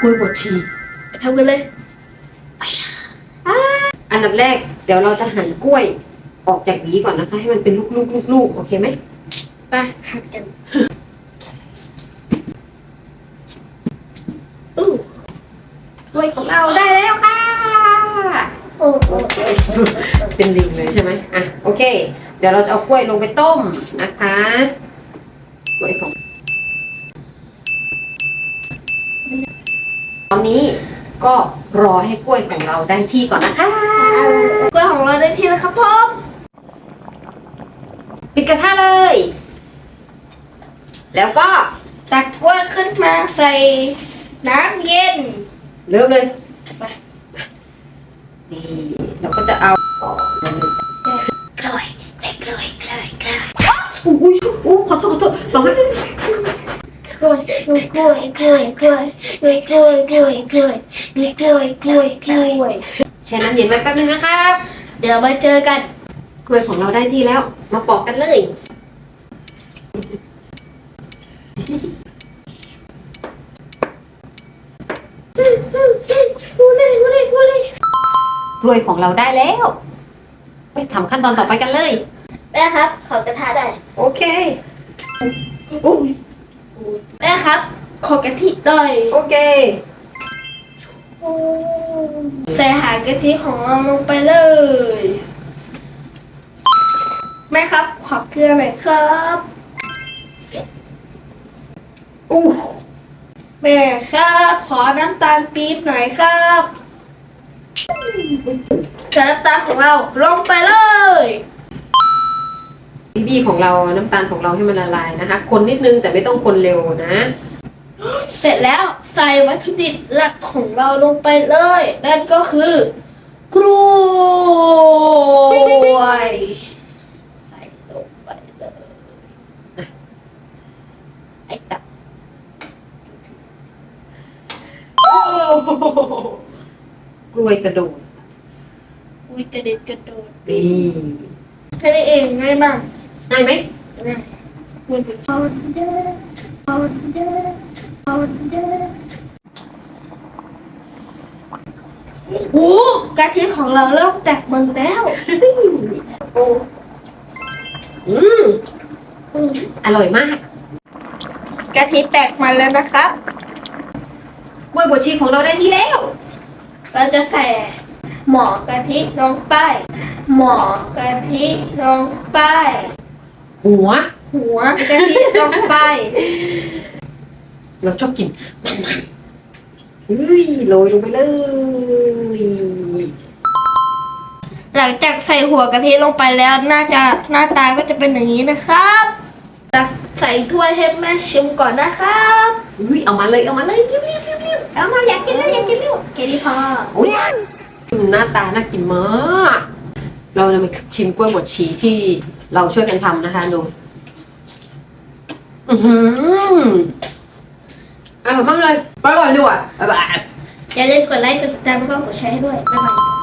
กล้วยบดชีไปทำกันเลยอันดับแรกเดี๋ยวเราจะหั่นกล้วยออกจากหวีก่อนนะคะ ให้มันเป็นลูกๆลูกๆโอเคไหมไปหัดกันอู้กล้วยของเราได้แล้วค่ะโอ้โอ้เป็นลิงเลยใช่ไหมอะโอเค เดี๋ยวเราจะเอากล้วยลงไปต้มนะคะกล้วยของ อนนี้ก็รอให้กล้วยของเราได้ที่ก่อนนะคะ กล้วยของเราได้ที่แล้วครับพ่อปิดกระทะเลย แล้วก็ตักกล้วยขึ้นมาใส่น้ำเย็น เริ่มเลยไปนี่เราก็จะเอาต่อเลยกล้วยกล้วยกล้วยกล้วยอุ้ยอุ้ยขอโทษขอโทษลองให้กล้วยกล้วยกล้วยกล้วย กล้วยกล้วยกล้วยกล้วยกล้วยกล้วยกล้วยกล้วยแช่น้ำเย็นไว้แป๊บนึงนะครับ เดี๋ยวมาเจอกัน กล้วยของเราได้ที่แล้ว มาปอกกันเลยพูดเลยพูดเลยพูดเลยกล้วยของเราได้แล้ว ไปทำขั้นตอนต่อไปกันเลย แม่ครับ ขอกระทะได้ โอเคอุ้ยแม่ครับ ขอกะทิหน่อย โอเค ใส่หางกะทิของเราลงไปเลย แม่ครับ ขอเกลือหน่อยครับอู้แม่ครับ ขอน้ำตาลปี๊บหน่อยครับใส่น้ำตาลของเราลงไปเลย บีบีของเราน้ำตาลของเราให้มันละลายนะคะ คนนิดนึงแต่ไม่ต้องคนเร็วนะ เสร็จแล้วใส่วัตถุดิบหลักของเราลงไปเลย นั่นก็คือกล้วยใส่ลงไปเลยไอ้ตับกล้วยกระโดดอุ้ยกระเด็นกระโดดนี่แค่นี้เองง่ายมากได้ไหมง่ายมันเป็นพอนเดอร์พอนเดอร์พอนเดอร์ โอ้โหกะทิของเราเริ่มแตกมันแล้วโอ้อืมอืมอร่อยมาก กะทิแตกมันแล้วนะครับกล้วยบดชีของเราได้ที่แล้ว เราจะใส่หมอกะทิลงไป หมอกะทิลงไปหัว หัวกะทิลงไป เราชอบกินมันๆ เฮ้ยโรยลงไปเลย หลังจากใส่หัวกะทิลงไปแล้วน่าจะหน้าตาก็จะเป็นอย่างนี้นะครับตักใส่ถ้วยให้แม่ชิมก่อนนะครับเฮ้ยเอามาเลยเอามาเลยเรียบเรียบเรียบเรียบเอามาอยากกินแล้วอยากกินแล้วแค่นี้พออุ้ยหน้าตาน่ากินมากเราจะมาชิมกล้วยบดชีที่เราช่วยกันทำนะคะดู อือหือ อร่อยมากเลยไปก่อยด้วยบ๊ายบาย อย่าลืมกดไลค์กดติดตามแล้วก็กดแชร์ให้ด้วยบ๊ายบาย